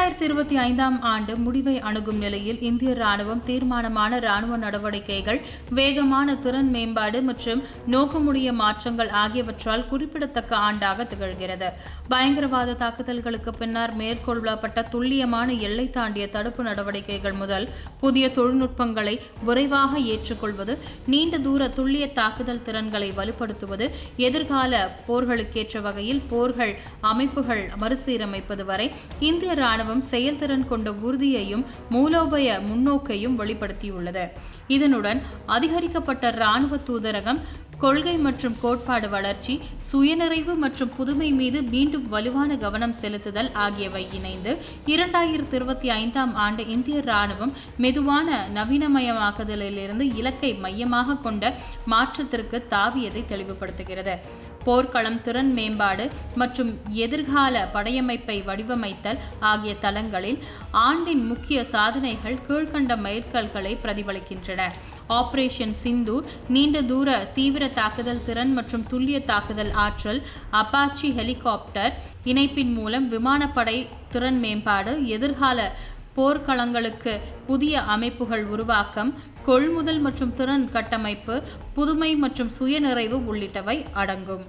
இரண்டாயிரத்தி இருபத்தி ஐந்தாம் ஆண்டு முடிவை அணுகும் நிலையில் இந்திய ராணுவம் தீர்மானமான ராணுவ நடவடிக்கைகள் வேகமான திறன் மேம்பாடு மற்றும் நோக்கமுடைய மாற்றங்கள் ஆகியவற்றால் குறிப்பிடத்தக்க ஆண்டாக திகழ்கிறது. பயங்கரவாத தாக்குதல்களுக்கு பின்னர் மேற்கொள்ளப்பட்ட துல்லியமான எல்லை தாண்டிய தடுப்பு நடவடிக்கைகள் முதல் புதிய தொழில்நுட்பங்களை விரைவாக ஏற்றுக்கொள்வது நீண்ட தூர துல்லிய தாக்குதல் திறன்களை வலுப்படுத்துவது எதிர்கால போர்களுக்கேற்ற வகையில் போர்கள் அமைப்புகள் மறுசீரமைப்பது வரை இந்திய ராணுவ ராணுவம் செயல்திறன் கொண்ட உறுதியையும் மூலோபய முன்னோக்கையும் வெளிப்படுத்தியுள்ளது. இதனுடன் அதிகரிக்கப்பட்ட இராணுவ தூதரகம் கொள்கை மற்றும் கோட்பாடு வளர்ச்சி சுயநிறைவு மற்றும் புதுமை மீது மீண்டும் வலுவான கவனம் செலுத்துதல் ஆகியவை இணைந்து இரண்டாயிரத்தி இருபத்தி ஐந்தாம் ஆண்டு இந்திய ராணுவம் மெதுவான நவீனமயமாக்குதலிலிருந்து இலக்கை மையமாக கொண்ட மாற்றத்திற்கு தாவியதை தெளிவுபடுத்துகிறது. போர்க்களம் திறன் மேம்பாடு மற்றும் எதிர்கால படையமைப்பை வடிவமைத்தல் ஆகிய தளங்களில் ஆண்டின் முக்கிய சாதனைகள் கீழ்கண்ட மைல்கல்களை பிரதிபலிக்கின்றன. ஆபரேஷன் சிந்து நீண்ட தூர தீவிர தாக்குதல் திறன் மற்றும் துல்லிய தாக்குதல் ஆற்றல் அப்பாச்சி ஹெலிகாப்டர் இணைப்பின் மூலம் விமானப்படை திறன் மேம்பாடு எதிர்கால போர்க்களங்களுக்கு புதிய அமைப்புகள் உருவாக்கம் கொள்முதல் மற்றும் திறன் கட்டமைப்பு புதுமை மற்றும் சுயநிறைவு உள்ளிட்டவை அடங்கும்.